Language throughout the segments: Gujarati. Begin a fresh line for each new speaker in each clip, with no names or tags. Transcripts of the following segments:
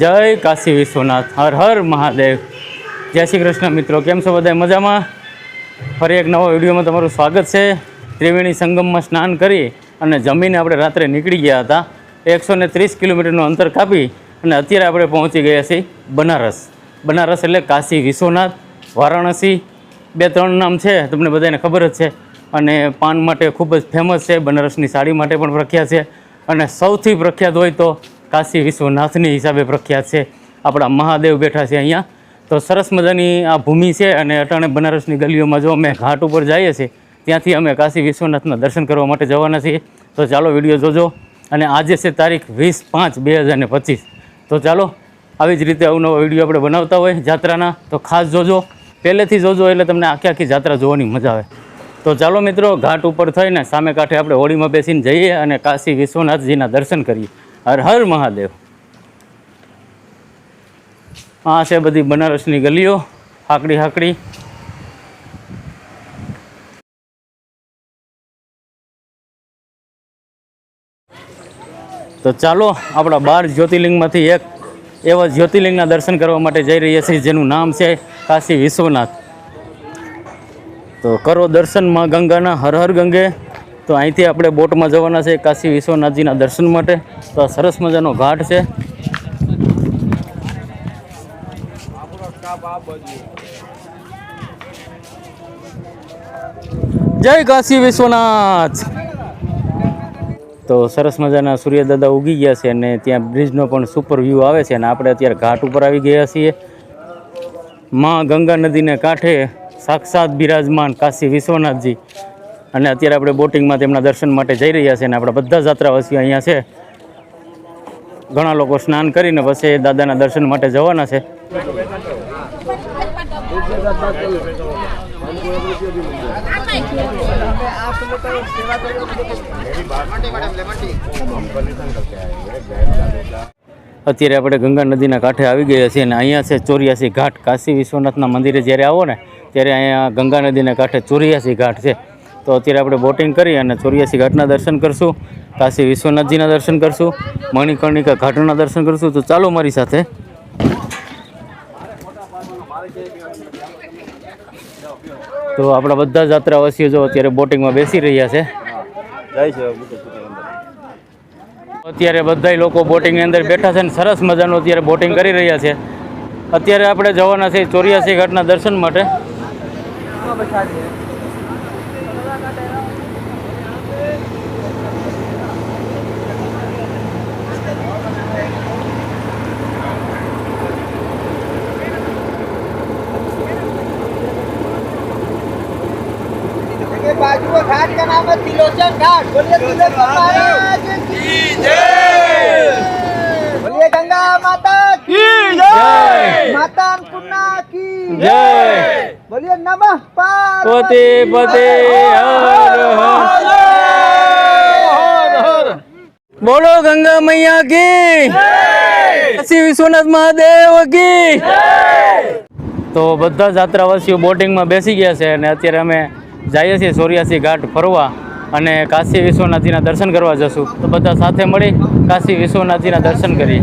જય કાશી વિશ્વનાથ, હર હર મહાદેવ. જય શ્રી કૃષ્ણ મિત્રો, કેમ છો બધા મજામાં? ફરી એક નવા વિડીયોમાં તમારું સ્વાગત છે. ત્રિવેણી સંગમમાં સ્નાન કરી અને જમીને આપણે રાત્રે નીકળી ગયા હતા. એકસો ને ત્રીસ કિલોમીટરનું અંતર કાપી અને અત્યારે આપણે પહોંચી ગયા છીએ બનારસ. બનારસ એટલે કાશી વિશ્વનાથ, વારાણસી. બે ત્રણ નામ છે, તમને બધાને ખબર જ છે. અને પાન માટે ખૂબ જ ફેમસ છે, બનારસની સાડી માટે પણ પ્રખ્યાત છે. અને સૌથી પ્રખ્યાત હોય તો કાશી વિશ્વનાથની હિસાબે પ્રખ્યાત છે. આપણા મહાદેવ બેઠા છે અહીંયા. તો સરસ મજાની આ ભૂમિ છે અને અટાણે બનારસની ગલીઓમાં જો અમે ઘાટ ઉપર જઈએ છીએ, ત્યાંથી અમે કાશી વિશ્વનાથના દર્શન કરવા માટે જવાના છીએ. તો ચાલો વીડિયો જોજો. અને આજે છે તારીખ વીસ પાંચ બે હજાર પચીસ. તો ચાલો, આવી જ રીતે અવનવા વીડિયો આપણે બનાવતા હોય જાત્રાના. તો ખાસ જોજો. પહેલેથી જોજો એટલે તમને આખી આખી જાત્રા જોવાની મજા આવે. તો ચાલો મિત્રો, ઘાટ ઉપર થઈને સામે કાંઠે આપણે હોળીમાં બેસીને જઈએ અને કાશી વિશ્વનાથજીના દર્શન કરીએ. હર હર મહાદેવ. આ છે બધી બનારસની ગલીઓ, હાકડી હાકડી. તો ચાલો, આપણા બાર જ્યોતિર્લિંગમાંથી એક એવા જ્યોતિર્લિંગના દર્શન કરવા માટે જઈ રહ્યા છીએ, જેનું નામ છે કાશી વિશ્વનાથ. તો કરો દર્શનમાં ગંગાના હર હર ગંગે. તો અહીંથી આપણે બોટમાં જવાના છે કાશી વિશ્વનાથજીના દર્શન માટે. તો આ સરસ મજાનો ઘાટ છે. જય કાશી વિશ્વનાથ! તો સરસ મજાના સૂર્યદાદા ઉગી ગયા છે અને ત્યાં બ્રિજનો પણ સુપર વ્યૂ આવે છે અને આપણે અત્યારે ઘાટ ઉપર આવી ગયા છીએ. માં ગંગા નદીને કાંઠે સાક્ષાત બિરાજમાન કાશી વિશ્વનાથજી. અને અત્યારે આપણે બોટિંગમાં તેમના દર્શન માટે જઈ રહ્યા છે અને આપણા બધા જાત્રાવાસીઓ અહીંયા છે. ઘણા લોકો સ્નાન કરીને પછી દાદાના દર્શન માટે જવાના છે. અત્યારે આપણે ગંગા નદીના કાંઠે આવી ગયા છીએ અને અહીંયા છે ચોર્યાસી ઘાટ. કાશી વિશ્વનાથના મંદિરે જ્યારે આવો ને, ત્યારે અહીંયા ગંગા નદીના કાંઠે ચોર્યાસી ઘાટ છે. તો અત્યારે આપણે બોટિંગ કરી અને ચોર્યાસી ઘાટના દર્શન કરશું, કાશી વિશ્વનાથજીના દર્શન કરશું, મણિકર્ણિકા ઘાટના દર્શન કરશું. તો ચાલો મારી સાથે. તો આપણા બધા જાત્રાવાસીઓ જો અત્યારે બોટિંગમાં બેસી રહ્યા છે. અત્યારે બધા લોકો બોટિંગની અંદર બેઠા છે ને સરસ મજાનું અત્યારે બોટિંગ કરી રહ્યા છે. અત્યારે આપણે જવાના છે ચોર્યાસી ઘાટના દર્શન માટે.
बाजू में घाट का नाम है तिलोचन घाट बोलिए तिलोचन महाराज की जय बोलिए गंगा माता की
जय।
माता अन्नपूर्णा की
જય
બોલીએ નમઃ
પાર્વતી. પતિ હર હર. બોલો ગંગા મૈયા કી. શ્રી વિશ્વનાથ મહાદેવ કી. તો બધા જાત્રાવાસીઓ બોટિંગમાં બેસી ગયા છે અને અત્યારે અમે જઈએ છીએ સોરિયાસી ઘાટ ફરવા અને કાશી વિશ્વનાથજીના દર્શન કરવા જશું. તો બધા સાથે મળી કાશી વિશ્વનાથજીના દર્શન કરીએ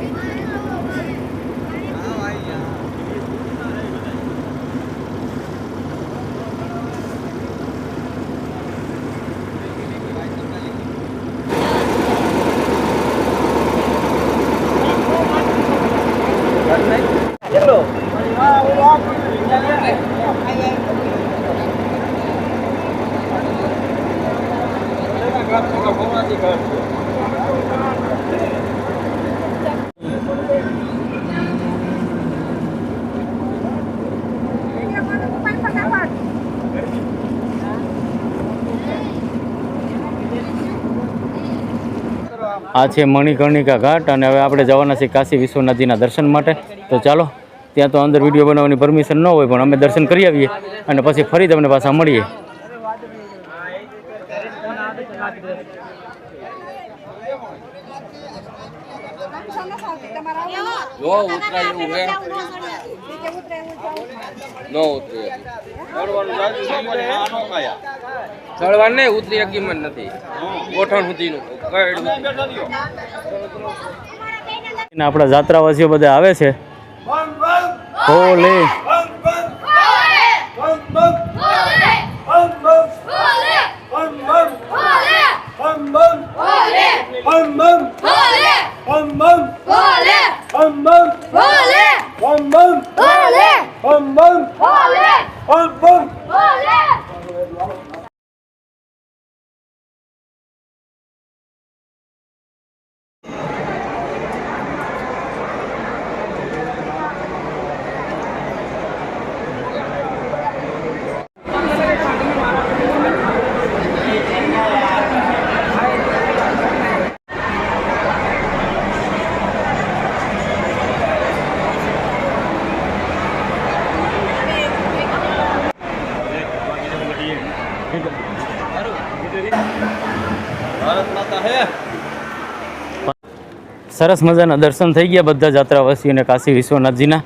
આ છે મણિકર્ણિકા ઘાટ અને હવે આપણે જવાના છીએ કાશી વિશ્વનાથજીના દર્શન માટે. તો ચાલો ત્યાં તો અંદર વીડિયો બનાવવાની પરમિશન ન હોય પણ અમે દર્શન કરી આવીએ અને પછી ફરી તમને પાછા મળીએ.
ઉતરાય એવું હે નો ઉતરે ચડવાનું ને ઉતરી કિંમત નથી. ગોઠણ સુધીનું.
આપણા જાત્રાવાસીઓ બધા આવે છે. હોલે. સરસ મજાના દર્શન થઈ ગયા બધા જાત્રાવાસીઓને કાશી વિશ્વનાથજીના.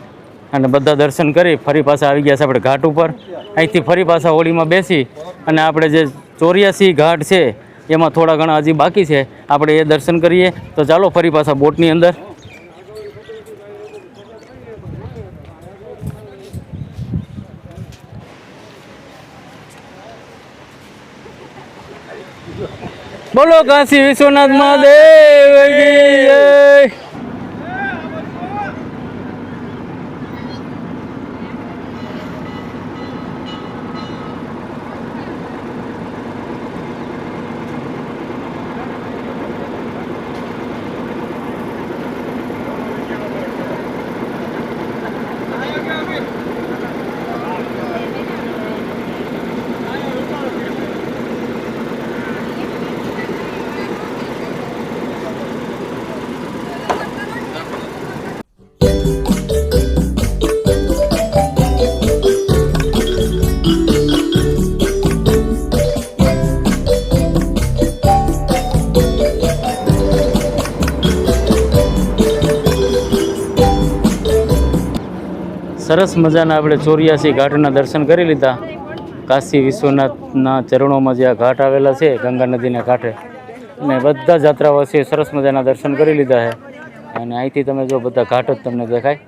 અને બધા દર્શન કરી ફરી પાછા આવી ગયા છે આપણે ઘાટ ઉપર. અહીંથી ફરી પાછા હોળીમાં બેસી અને આપણે જે ચોર્યાસી ઘાટ છે, એમાં થોડા ઘણા હજી બાકી છે. આપણે એ દર્શન કરીએ. તો ચાલો ફરી પાછા બોટની અંદર. બોલો કાશી વિશ્વનાથ મહાદેવ સરસ મજાના આપણે ચોર્યાસી ઘાટના દર્શન કરી લીધા. કાશી વિશ્વનાથના ચરણોમાં જે આ ઘાટ આવેલા છે, ગંગા નદીના કાંઠે. અને બધા જાત્રાવાસીઓ સરસ મજાના દર્શન કરી લીધા છે. અને અહીંથી તમે જો બધા ઘાટ જ તમને દેખાય.